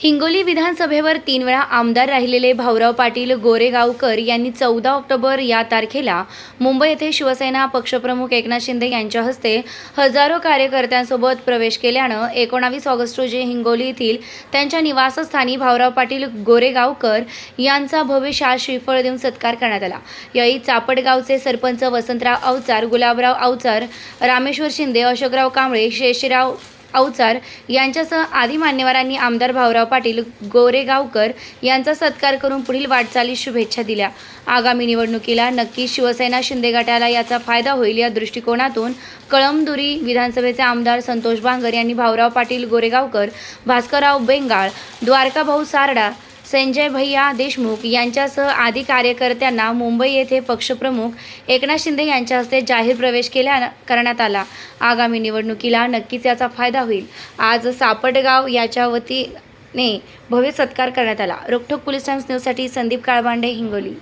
हिंगोली विधानसभेवर तीन वेळा आमदार राहिलेले भाऊराव पाटील गोरेगावकर यांनी चौदा ऑक्टोबर या तारखेला मुंबई येथे शिवसेना पक्षप्रमुख एकनाथ शिंदे यांच्या हस्ते हजारो कार्यकर्त्यांसोबत प्रवेश केल्यानं एकोणावीस ऑगस्ट रोजी हिंगोली येथील त्यांच्या निवासस्थानी भाऊराव पाटील गोरेगावकर यांचा भव्य शाल श्रीफळ देऊन सत्कार करण्यात आला. यावेळी चापडगावचे सरपंच वसंतराव अवचार गुलाबराव अवचार रामेश्वर शिंदे अशोकराव कांबळे शेषराव अवचार यांच्यासह आदी मान्यवरांनी आमदार भाऊराव पाटील गोरेगावकर यांचा सत्कार करून पुढील वाटचाली शुभेच्छा दिल्या. आगामी निवडणुकीला नक्की शिवसेना शिंदे गटाला याचा फायदा होईल या दृष्टिकोनातून कळमदुरी विधानसभेचे आमदार संतोष बांगर यांनी भाऊराव पाटील गोरेगावकर भास्करराव बेंगाळ द्वारकाभाऊ सारडा संजय भैया देशमुख यांच्यासह आदी कार्यकर्त्यांना मुंबई येथे पक्षप्रमुख एकनाथ शिंदे यांच्या हस्ते जाहीर प्रवेश केल्या करण्यात आला. आगामी निवडणुकीला नक्कीच याचा फायदा होईल. आज सापडगाव याच्या वतीने भव्य सत्कार करण्यात आला. रोखोक पोलीस टाइम्स न्यूजसाठी संदीप काळबांडे हिंगोली.